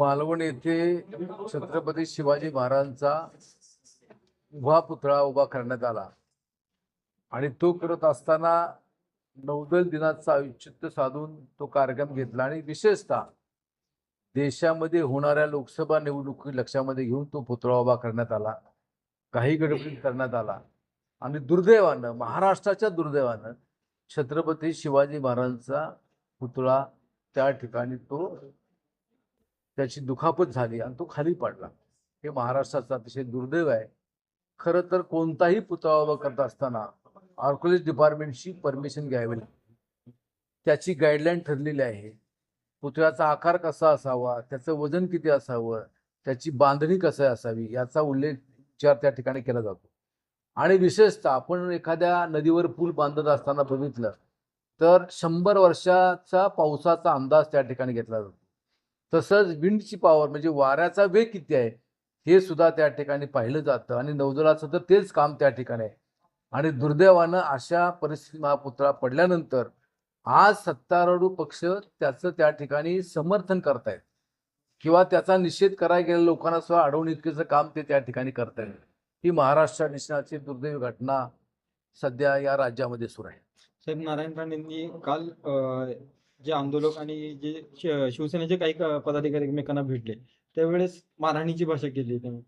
मालवण येथे छत्रपती शिवाजी महाराजांचा उभा पुतळा उभा करण्यात आला. आणि तो करत असताना नौदल दिनाचं औचित्य साधून तो कार्यक्रम घेतला. आणि विशेषतः देशामध्ये होणाऱ्या लोकसभा निवडणुकी लक्षामध्ये घेऊन तो पुतळा उभा करण्यात आला. काही गडबडीत करण्यात आला. आणि दुर्दैवानं महाराष्ट्राच्या दुर्दैवानं छत्रपती शिवाजी महाराजांचा पुतळा त्या ठिकाणी तो त्याची दुखापत झाली आणि तो खाली पडला. हे महाराष्ट्राचं अतिशय दुर्दैव आहे. खरं तर कोणताही पुतळा उभा करत असताना आर्कोलॉजी डिपार्टमेंटची परमिशन घ्यावी लागते. त्याची गाईडलाईन ठरलेली आहे. पुतळ्याचा आकार कसा असावा त्याचं वजन किती असावं त्याची बांधणी कसं असावी याचा उल्लेख विचार त्या ठिकाणी केला जातो. आणि विशेषतः आपण एखाद्या नदीवर पूल बांधत असताना बघितलं तर शंभर वर्षाचा पावसाचा अंदाज त्या ठिकाणी घेतला जातो. तसंच विंडची पॉवर म्हणजे वाऱ्याचा वेग किती आहे हे सुद्धा त्या ठिकाणी पाहिलं जातं आणि नौदलाचं तर तेच काम त्या ठिकाणी आहे. आणि दुर्दैवानं अशा परिस्थिती महापुत्रा पडल्यानंतर आज सत्तारूढ पक्ष त्याचं त्या ठिकाणी समर्थन करतायत. किंवा त्याचा निषेध करायला गेलेल्या लोकांना सुद्धा अडवणुकीचं काम ते त्या ठिकाणी करतायत. ही महाराष्ट्र निष्णाची दुर्दैवी घटना सध्या या राज्यामध्ये सुरू आहे. साहेब नारायण राणेंनी काल जे आंदोलक आणि जे शि- शिवसेनेचे काही क- पदाधिकारी एकमेकांना भेटले त्यावेळेस मारहाणीची भाषा केली त्यांनी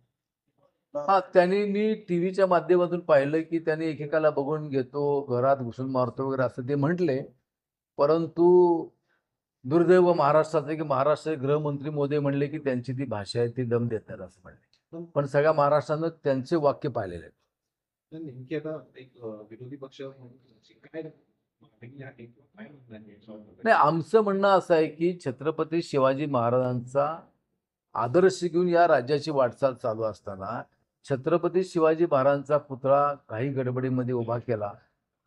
हा त्यांनी मी टीव्हीच्या माध्यमातून पाहिलं की त्यांनी एकेकाला बघून घेतो घरात घुसून मारतो वगैरे असं ते म्हटले. परंतु दुर्दैव महाराष्ट्राचे की महाराष्ट्र गृहमंत्री मोदी म्हणले की त्यांची ती भाषा आहे ती दम देतात असं म्हणले. पण सगळ्या महाराष्ट्रानं त्यांचे वाक्य पाहिलेले आहेत. नेमकी आता एक अ, विरोधी पक्ष म्हणून तुमची काय नाही आमचं म्हणणं असं आहे की छत्रपती शिवाजी महाराजांचा आदर्श घेऊन या राज्याची वाटचाल चालू असताना छत्रपती शिवाजी महाराजांचा पुतळा काही गडबडीमध्ये उभा केला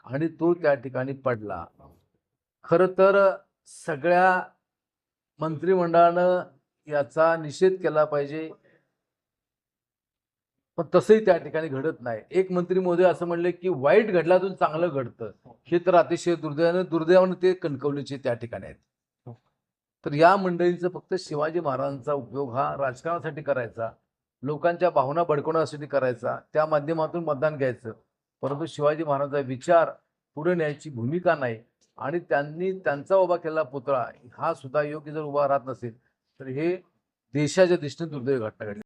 आणि तो त्या ठिकाणी पडला. खरं तर सगळ्या मंत्रिमंडळानं याचा निषेध केला पाहिजे. पण तसंही त्या ठिकाणी घडत नाही. एक मंत्री मोदी असं म्हणले की वाईट घडल्यातून चांगलं घडतं. हे तर अतिशय दुर्दैवानं दुर्दैवानं ते कणकवलीचे त्या ठिकाणी आहेत. तर या मंडळींचा फक्त शिवाजी महाराजांचा उपयोग हा राजकारणासाठी करायचा लोकांच्या भावना भडकवण्यासाठी करायचा त्या माध्यमातून मतदान घ्यायचं. परंतु शिवाजी महाराजांचा विचार पुढे न्यायची भूमिका नाही आणि त्यांनी त्यांचा उभा केलेला पुतळा हा सुद्धा योग्य जर उभा राहत नसेल तर हे देशाच्या दृष्टीने दुर्दैवी घटना घडली.